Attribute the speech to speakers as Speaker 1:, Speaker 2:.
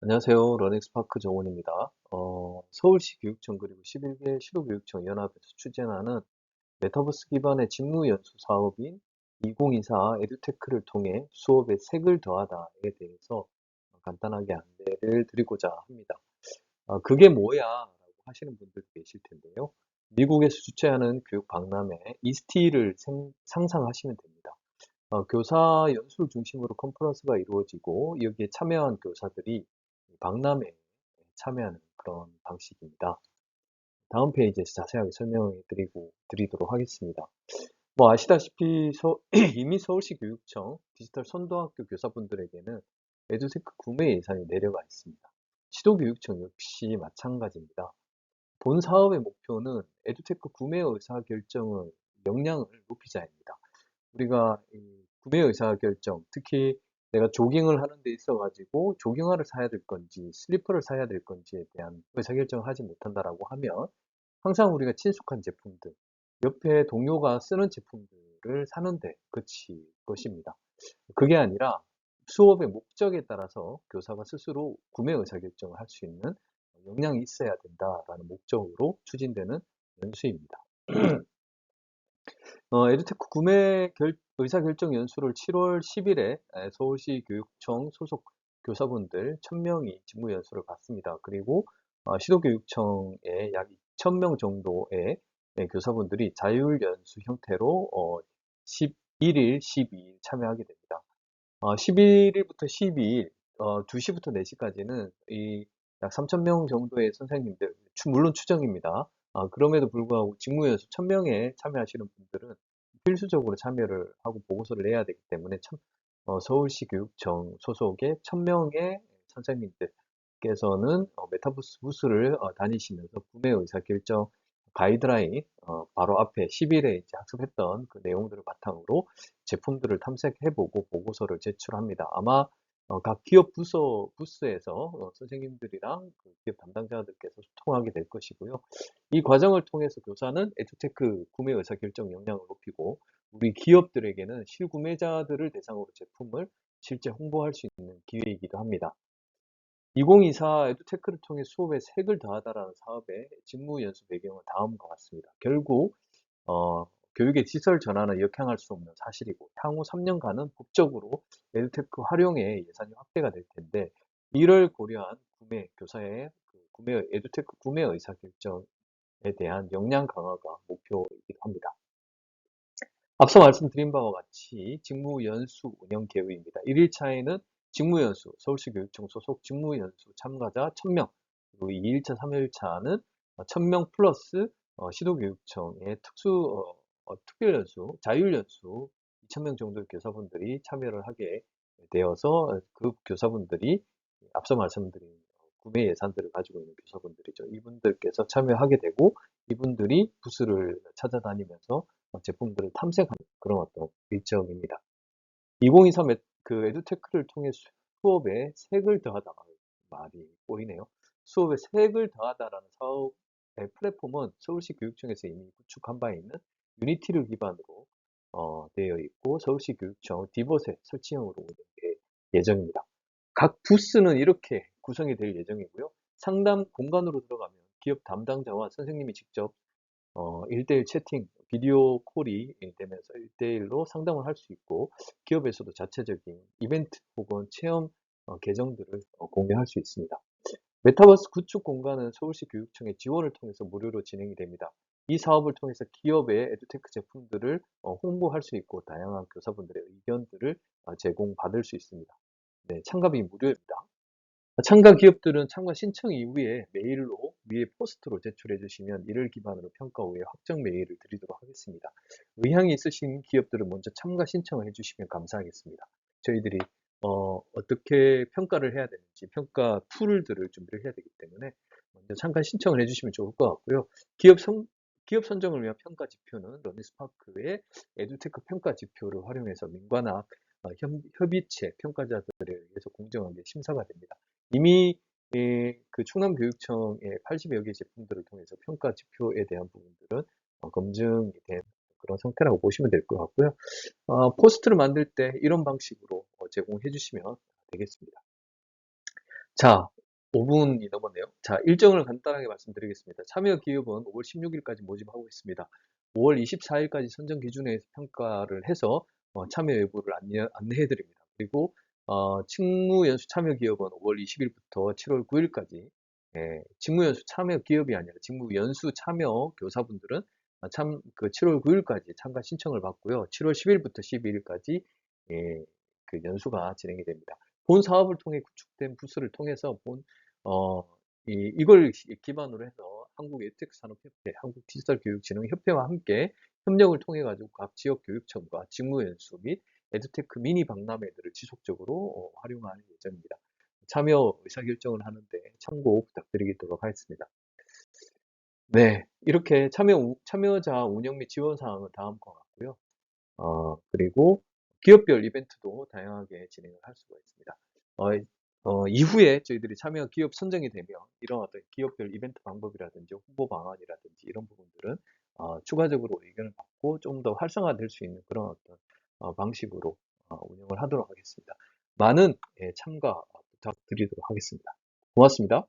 Speaker 1: 안녕하세요. 러닝스파크 정원입니다. 어, 서울시 교육청 그리고 11개 시도교육청 연합에서 추진하는 메타버스 기반의 직무 연수 사업인 2024 에듀테크를 통해 수업에 색을 더하다에 대해서 간단하게 안내를 드리고자 합니다. 아, 그게 뭐야? 라고 하시는 분들 계실 텐데요. 미국에서 주최하는 교육 박람회 이스티를 상상하시면 됩니다. 어, 교사 연수를 중심으로 컨퍼런스가 이루어지고 여기에 참여한 교사들이 박람회에 참여하는 그런 방식입니다. 다음 페이지에서 자세하게 설명해 드리고 드리도록 하겠습니다. 뭐 아시다시피 서, 이미 서울시 교육청 디지털 선도학교 교사분들에게는 에듀테크 구매 예산이 내려가 있습니다. 시도교육청 역시 마찬가지입니다. 본 사업의 목표는 에듀테크 구매 의사 결정의 역량을 높이자입니다. 우리가 구매 의사 결정, 특히 내가 조깅을 하는 데 있어 가지고 조깅화를 사야 될 건지 슬리퍼를 사야 될 건지에 대한 의사결정을 하지 못한다라고 하면 항상 우리가 친숙한 제품들 옆에 동료가 쓰는 제품들을 사는데 그칠 것입니다. 그게 아니라 수업의 목적에 따라서 교사가 스스로 구매 의사결정을 할 수 있는 역량이 있어야 된다라는 목적으로 추진되는 연수입니다. 어, 에듀테크 구매 결, 의사결정 연수를 7월 10일에 서울시 교육청 소속 교사분들 1000명이 직무 연수를 받습니다. 그리고 어, 시도교육청에 약 2000명 정도의 네, 교사분들이 자율 연수 형태로 어, 11일, 12일 참여하게 됩니다. 어, 11일부터 12일, 어, 2시부터 4시까지는 이 약 3,000명 정도의 선생님들, 물론 추정입니다. 아, 그럼에도 불구하고 직무연수 1000명에 참여하시는 분들은 필수적으로 참여를 하고 보고서를 내야 되기 때문에 참, 어, 서울시 교육청 소속의 1000명의 선생님들께서는 어, 메타버스 부스를 어, 다니시면서 구매 의사 결정 가이드라인 어, 바로 앞에 10일에 이제 학습했던 그 내용들을 바탕으로 제품들을 탐색해보고 보고서를 제출합니다. 아마 어, 각 기업 부서, 부스에서 어, 선생님들이랑 그 기업 담당자들께서 소통하게 될 것이고요. 이 과정을 통해서 교사는 에듀테크 구매 의사 결정 역량을 높이고 우리 기업들에게는 실구매자들을 대상으로 제품을 실제 홍보할 수 있는 기회이기도 합니다. 2024 에듀테크를 통해 수업에 색을 더하다라는 사업의 직무 연수 배경은 다음과 같습니다. 결국 어, 교육의 시설 전환을 역행할 수 없는 사실이고 향후 3년간은 법적으로 에듀테크 활용에 예산이 확대가 될 텐데 이를 고려한 구매 교사의 그 구매 에듀테크 구매 의사 결정에 대한 역량 강화가 목표이기도 합니다. 앞서 말씀드린 바와 같이 직무 연수 운영 계획입니다. 1일차에는 직무 연수 서울시 교육청 소속 직무 연수 참가자 1000명 그리고 2일차 3일차는 1000명 플러스 어, 시도교육청의 특수 어, 어, 특별연수, 자율연수 2,000명 정도의 교사분들이 참여를 하게 되어서 그 교사분들이 앞서 말씀드린 구매 예산들을 가지고 있는 교사분들이죠. 이분들께서 참여하게 되고 이분들이 부스를 찾아다니면서 제품들을 탐색하는 그런 어떤 일정입니다. 2023 그 에듀테크를 통해 수업에 색을 더하다 말이 보이네요. 수업에 색을 더하다라는 사업의 플랫폼은 서울시 교육청에서 이미 구축한 바 있는 유니티를 기반으로 어, 되어 있고 서울시 교육청 디봇에 설치형으로 운영될 예정입니다. 각 부스는 이렇게 구성이 될 예정이고요. 상담 공간으로 들어가면 기업 담당자와 선생님이 직접 어, 1대1 채팅, 비디오 콜이 되면서 1대1로 상담을 할 수 있고 기업에서도 자체적인 이벤트 혹은 체험 어, 계정들을 어, 공유할 수 있습니다. 메타버스 구축 공간은 서울시 교육청의 지원을 통해서 무료로 진행이 됩니다. 이 사업을 통해서 기업의 에듀테크 제품들을 어, 홍보할 수 있고 다양한 교사분들의 의견들을 어, 제공받을 수 있습니다. 네, 참가비 무료입니다. 참가 기업들은 참가 신청 이후에 메일로 위에 포스트로 제출해 주시면 이를 기반으로 평가 후에 확정 메일을 드리도록 하겠습니다. 의향이 있으신 기업들은 먼저 참가 신청을 해 주시면 감사하겠습니다. 저희들이 어, 떻게 평가를 해야 되는지 평가 툴들을 준비를 해야 되기 때문에 먼저 참가 신청을 해주시면 좋을 것 같고요. 기업 성, 기업 선정을 위한 평가 지표는 러니스파크의 에듀테크 평가 지표를 활용해서 민관학 어, 협의체 평가자들에 의해서 공정하게 심사가 됩니다. 이미 예, 그 충남교육청의 80여 개 제품들을 통해서 평가 지표에 대한 부분들은 어, 검증이 된 그런 상태라고 보시면 될 것 같고요. 어, 포스트를 만들 때 이런 방식으로 제공해 주시면 되겠습니다. 자, 5분이 넘었네요. 자, 일정을 간단하게 말씀드리겠습니다. 참여 기업은 5월 16일까지 모집하고 있습니다. 5월 24일까지 선정 기준에 평가를 해서 어, 참여 여부를 안내, 안내 해 드립니다. 그리고 어, 직무연수 참여 기업은 5월 20일부터 7월 9일까지 예, 직무연수 참여 기업이 아니라 직무연수 참여 교사분들은 아, 참, 그 7월 9일까지 참가 신청을 받고요. 7월 10일부터 12일까지 예, 그 연수가 진행이 됩니다. 본 사업을 통해 구축된 부스를 통해서 본, 어, 이, 이걸 기- 기반으로 해서 한국 에듀텍산업협회, 한국 디지털 교육진흥협회와 함께 협력을 통해 가지고 각 지역 교육청과 직무 연수 및 에듀테크 미니 박람회들을 지속적으로 어, 활용할 예정입니다. 참여 의사결정을 하는데 참고 부탁드리도록 하겠습니다. 네, 이렇게 참여, 우- 참여자 운영 및 지원 사항은 다음과 같고요. 어, 그리고 기업별 이벤트도 다양하게 진행을 할 수가 있습니다. 어, 어, 이후에 저희들이 참여 기업 선정이 되면 이런 어떤 기업별 이벤트 방법이라든지 홍보 방안이라든지 이런 부분들은 어, 추가적으로 의견을 받고 좀 더 활성화될 수 있는 그런 어떤 어, 방식으로 어, 운영을 하도록 하겠습니다. 많은 예, 참가 부탁드리도록 하겠습니다. 고맙습니다.